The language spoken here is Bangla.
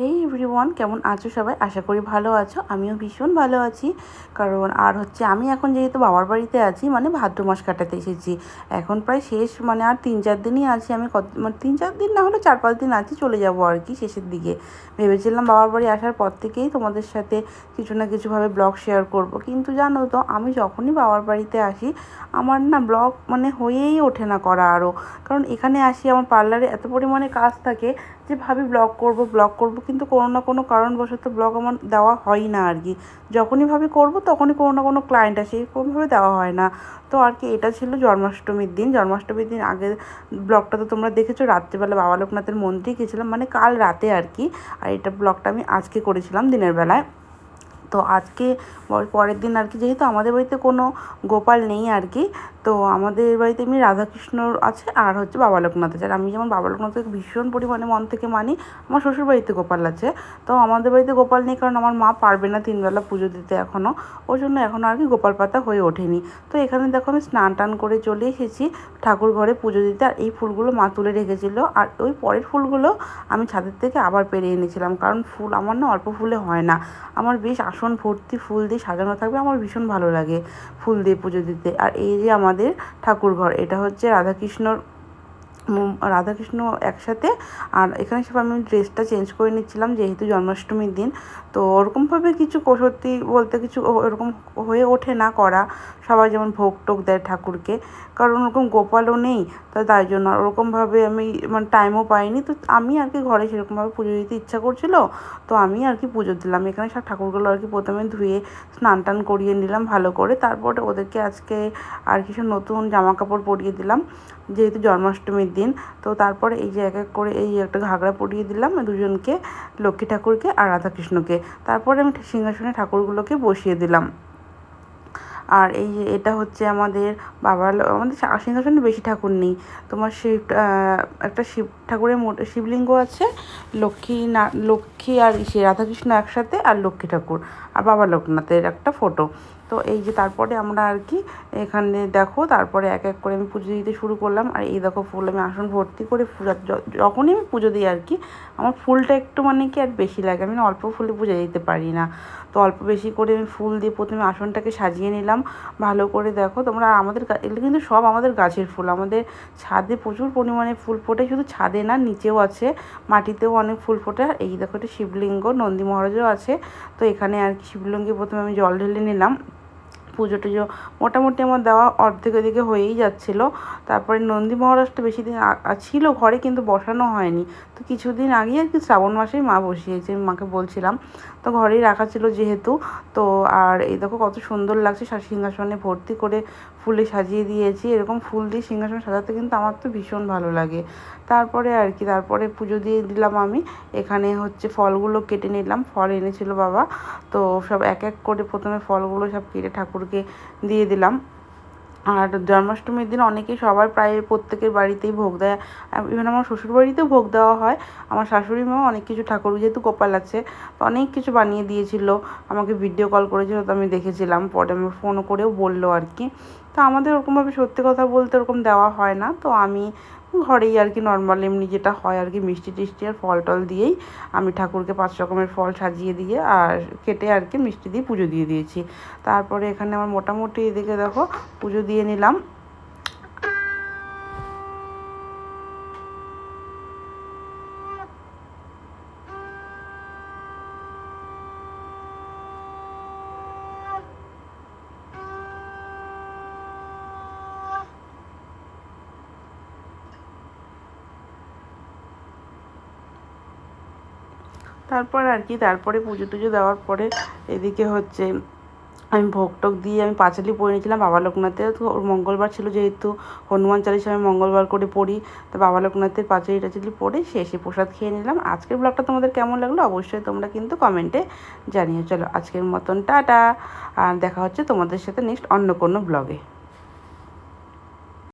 হেই এভরিওয়ান কেমন আছো সবাই? আশা করি ভালো আছো। আমিও ভীষণ ভালো আছি। কারণ আর হচ্ছে আমি এখন যেহেতু বাবার বাড়িতে আছি মানে ভাদ্র মাস কাটাতে এসেছি। এখন প্রায় শেষ মানে আর তিন চার দিনই আছি আমি কত মানে তিন চার দিন না হলে চার পাঁচ দিন আছি, চলে যাব আর কি শেষের দিকে। ভেবেছিলাম বাবার বাড়ি আসার পর থেকেই তোমাদের সাথে কিছু না কিছুভাবে ব্লগ শেয়ার করব। কিন্তু জানো তো, আমি যখনই বাবার বাড়িতে আসি, আমার না ব্লগ মানে হয়েই ওঠে না করা আরও কারণ এখানে আসি, আমার পার্লারে এত পরিমাণে কাজ থাকে যে ভাবি ব্লগ করব ব্লগ করব কিন্তু কোনো না কোনো কারণবশত ব্লগ আমার দেওয়া হয় না আর কি। যখনই ভাবি করব তখনই কোনো না কোনো ক্লায়েন্ট আসে, এরকমভাবে দেওয়া হয় না। তো আর কি এটা ছিল জন্মাষ্টমীর দিন। জন্মাষ্টমীর দিন আগে ব্লগটা তো তোমরা দেখেছ, রাত্রিবেলা বাবা লোকনাথের মন্দিরে গেছিলাম মানে কাল রাতে আর কি। আর এটা ব্লগটা আমি আজকে করেছিলাম দিনের বেলায়। তো আজকে পরের দিন আর কি, যেহেতু আমাদের বাড়িতে কোনো গোপাল নেই আর কি, তো আমাদের বাড়িতে এমনি রাধাকৃষ্ণ আছে আর হচ্ছে বাবা লোকনাথ আছে। আর আমি যেমন বাবা লোকনাথকে ভীষণ পরিমাণে মন থেকে মানি, আমার শ্বশুর বাড়িতে গোপাল আছে। তো আমাদের বাড়িতে গোপাল নেই কারণ আমার মা পারবে না তিনবেলা পুজো দিতে এখনও ওই জন্য এখনও আর কি গোপাল পাতা হয়ে ওঠেনি। তো এখানে দেখো আমি স্নান টান করে চলে এসেছি ঠাকুর ঘরে পুজো দিতে। আর এই ফুলগুলো মা তুলে রেখেছিলো। আর ওই পরের ফুলগুলো আমি ছাদের থেকে আবার পেরে এনেছিলাম। কারণ ফুল আমার না অল্প ফুলে হয় না। আমার বেশ আসন ভর্তি ফুল দিয়ে সাজানো থাকবে, আমার ভীষণ ভালো লাগে ফুল দিয়ে পুজো দিতে। আর এই যে আমাদের ঠাকুর ঘর এটা হচ্ছে রাধাকৃষ্ণর রাধাকৃষ্ণ একসাথে। আর এখানে সব আমি ড্রেসটা চেঞ্জ করে নিচ্ছিলাম, যেহেতু জন্মাষ্টমীর দিন। তো ওরকমভাবে কিছু সত্যি বলতে কিছু ওরকম হয়ে ওঠে না করা। সবাই যেমন ভোগ টোক দেয় ঠাকুরকে। কারণ ওরকম গোপালও নেই, তো তাই জন্য ওরকমভাবে আমি মানে টাইমও পাইনি। তো আমি আর কি ঘরে সেরকমভাবে পুজো দিতে ইচ্ছা করছিল, তো আমি আর কি পুজো দিলাম। এখানে সব ঠাকুরগুলো আর কি প্রথমে ধুয়ে স্নান টান করিয়ে নিলাম ভালো করে। তারপরে ওদেরকে আজকে আর কিছু নতুন জামা কাপড় পরিয়ে দিলাম, যেহেতু জন্মাষ্টমীর তো তারপরে এই যে এক এক করে এই একটা ঘাগড়া পরিয়ে দিলাম দুজনকে, লক্ষ্মী ঠাকুরকে আর রাধাকৃষ্ণকে। তারপরে আমি সিংহাসনে ঠাকুরগুলোকে বসিয়ে দিলাম। আর এই এটা হচ্ছে আমাদের বাবার আমাদের সিংহাসনে বেশি ঠাকুর নেই। তোমার শিব একটা শিব ঠাকুরের শিবলিঙ্গ আছে, লক্ষ্মী না, লক্ষ্মী আর সে রাধাকৃষ্ণ একসাথে আর লক্ষ্মী ঠাকুর আর বাবা লোকনাথের একটা ফটো তো এই যে তারপরে আমরা আর কি এখানে দেখো, তারপরে এক এক করে আমি পুজো দিতে শুরু করলাম। আর এই দেখো ফুল, আমি আসন ভর্তি করে পূজা যখনই আমি পুজো দিই আর কি, আমার ফুলটা একটু মানে কি আর বেশি লাগে। আমি অল্প ফুলে পুজো দিতে পারি না। তো অল্প বেশি করে আমি ফুল দিয়ে প্রথমে আসনটাকে সাজিয়ে নিলাম। ভালো করে দেখো তোমরা আমাদের এগুলো কিন্তু সব আমাদের গাছের ফুল। আমাদের ছাদে প্রচুর পরিমাণে ফুল ফোটে, শুধু ছাদে না, নিচেও আছে, মাটিতেও অনেক ফুল ফোটে। এই দেখো এটা শিবলিঙ্গ, নন্দী মহারাজও আছে। তো এখানে আর কি শিবলিঙ্গে প্রথমে আমি জল ঢেলে নিলাম। পুজো টুজো মোটামুটি আমার দেওয়া অর্ধেক ওদিকে হয়েই যাচ্ছিল। তারপরে নন্দী মহারাজটা বেশি দিন ছিল ঘরে কিন্তু বসানো হয়নি। তো কিছুদিন আগেই আর কি শ্রাবণ মাসেই মা বসিয়েছে, মাকে বলছিলাম। তো ঘরেই রাখা ছিল যেহেতু। তো আর এই দেখো কত সুন্দর লাগছে সিংহাসনে ভর্তি করে ফুলে সাজিয়ে দিয়েছি। এরকম ফুল দিয়ে সিংহাসন সাজাতে কিন্তু আমার তো ভীষণ ভালো লাগে। তারপরে আর কি, তারপরে পুজো দিয়ে দিলাম আমি। এখানে হচ্ছে ফলগুলো কেটে নিলাম, ফল এনেছিল বাবা। তো সব এক এক করে প্রথমে ফলগুলো সব কেটে ঠাকুরকে দিয়ে দিলাম। আর জন্মাষ্টমীর দিন অনেকেই সবাই প্রায় প্রত্যেকের বাড়িতেই ভোগ দেয়। ইভেন আমার শ্বশুর বাড়িতেও ভোগ দেওয়া হয়। আমার শাশুড়ি মাও অনেক কিছু ঠাকুর, যেহেতু কপাল আছে, তো অনেক কিছু বানিয়ে দিয়েছিল। আমাকে ভিডিও কল করেছিল, তো আমি দেখেছিলাম। পরে আমি ফোন করেও বলল আর কি। তো আমাদের ওরকমভাবে সত্যি কথা বলতে ওরকম দেওয়া হয় না। তো আমি ঘরেই আর কি নর্মাল এমনি যেটা হয় আর কি মিষ্টি টিষ্টি আর ফল টল দিয়েই আমি ঠাকুরকে পাঁচ রকমের ফল সাজিয়ে দিয়ে আর কেটে আর কি মিষ্টি দিয়ে পুজো দিয়ে দিয়েছি। তারপরে এখানে আমার মোটামুটি এদিকে দেখো পুজো দিয়ে নিলাম। তারপর আর কি, তারপরে পুজো টুজো দেওয়ার পরে এদিকে হচ্ছে আমি ভোগ টোক দিয়ে আমি পাঁচালি পড়ে নিয়েছিলাম বাবা লোকনাথে। তো ওর মঙ্গলবার ছিল যেহেতু হনুমান চালিশা আমি মঙ্গলবার করে পড়ি। তো বাবা লোকনাথের পাঁচালি টাচালি পড়ে শেষে প্রসাদ খেয়ে নিলাম। আজকের ব্লগটা তোমাদের কেমন লাগল অবশ্যই তোমরা কিন্তু কমেন্টে জানিয়ে চলো আজকের মতন, টাটা। আর দেখা হচ্ছে তোমাদের সাথে নেক্সট অন্য কোনো ব্লগে।